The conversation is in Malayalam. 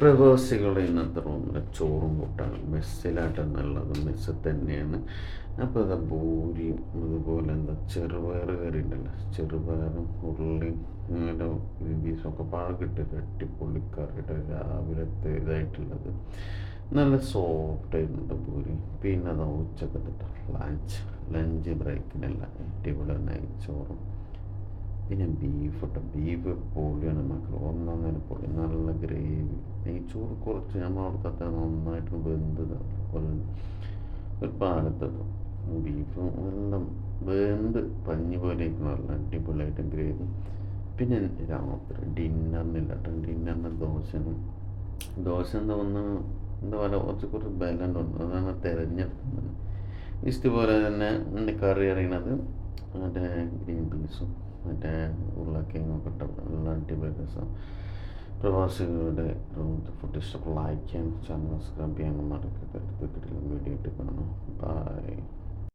പ്രവാസികളുടെ ഇന്നത്തെ റൂമിൽ ചോറും കൂട്ടാണ്. മെസ്സിലാട്ടം എന്നുള്ളത് മെസ്സിൽ തന്നെയാണ്. അപ്പോൾ അത് ഭൂരിയും അതുപോലെ എന്താ ചെറുപയർ കറി ഉണ്ടല്ലോ. ചെറുപയറും ഉള്ളിയും അങ്ങനെ ബീസൊക്കെ പാകിട്ട് അടിപൊളി കറിയുടെ രാവിലത്തെ ഇതായിട്ടുള്ളത്. നല്ല സോഫ്റ്റ് ആയിരുന്നുണ്ട് പൂരി പിന്നെ അതാ ഉച്ചക്കത്തെ ലഞ്ച് ലഞ്ച് ബ്രേക്കിനല്ല അടിപൊളി നെയ്ച്ചോറും പിന്നെ ബീഫ് കേട്ടോ ബീഫ് പൊളിയാണ് മക്കൾ നേരം പൊളി നല്ല നെയ്ച്ചോറ് കുറച്ച് നമ്മൾ അവിടുത്തെ നന്നായിട്ട് വെന്ത് ഒരു പാലത്തത് ബീഫ് എല്ലാം വെന്ത് പഞ്ഞി പോലെ നല്ല അടിപൊളിയായിട്ട് ഗ്രേവി. പിന്നെ രാത്രി ഡിന്നറിനില്ല കേട്ടോ. ഡിന്നറിന് ദോശനും ദോശ എന്താ ഒന്ന് എന്താ പറയുക കുറച്ച് കുറച്ച് ബലം ഉണ്ട്. അതാണ് തിരഞ്ഞെടുക്കുന്നത്. ഇഷ്ടപോലെ തന്നെ എന്റെ കറി അറിയണത്. മറ്റേ ഗ്രീൻ പീസും മറ്റേ ഉരുളക്കിഴങ്ങൊക്കെ ഇട്ട നല്ല അടിപൊളി രസം. പ്രവാസികളുടെ റൂമത്തെ ഫുഡ് ഇഷ്ടപ്പെട്ട ലൈക്ക് ചെയ്യാൻ ചാനൽ സബ്സ്ക്രൈബ് ചെയ്യാനും മറക്കരുത്. വീഡിയോ ഇട്ട് കാണാം ബൈ